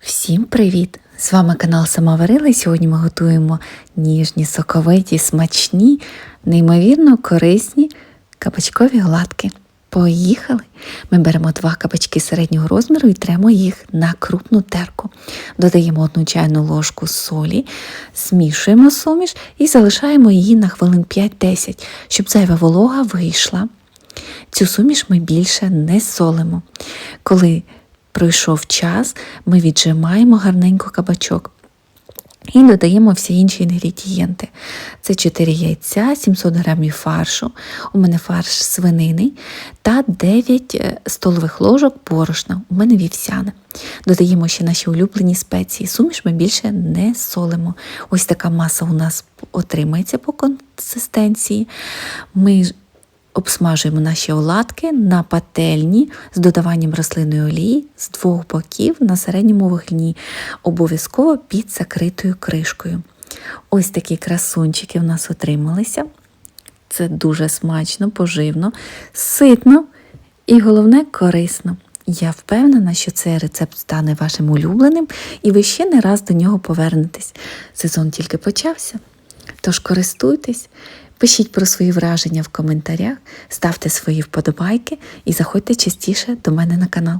Всім привіт! З вами канал Сама Варила і сьогодні ми готуємо ніжні, соковиті, смачні, неймовірно корисні кабачкові гладки. Поїхали! Ми беремо два кабачки середнього розміру і тремо їх на крупну терку. Додаємо одну чайну ложку солі, змішуємо суміш і залишаємо її на хвилин 5-10, щоб зайва волога вийшла. Цю суміш ми більше не солимо. Коли пройшов час, ми віджимаємо гарненько кабачок. І додаємо всі інші інгредієнти. Це 4 яйця, 700 грамів фаршу, у мене фарш свинини та 9 е, столових ложок борошна, у мене вівсяне. Додаємо ще наші улюблені спеції. Суміш ми більше не солимо. Ось така маса у нас отримається по консистенції. Ми Обсмажуємо наші оладки на пательні з додаванням рослинної олії з двох боків на середньому вогні, обов'язково під закритою кришкою. Ось такі красунчики в нас отрималися. Це дуже смачно, поживно, ситно і головне корисно. Я впевнена, що цей рецепт стане вашим улюбленим, і ви ще не раз до нього повернетесь. Сезон тільки почався. Тож користуйтесь, пишіть про свої враження в коментарях, ставте свої вподобайки і заходьте частіше до мене на канал.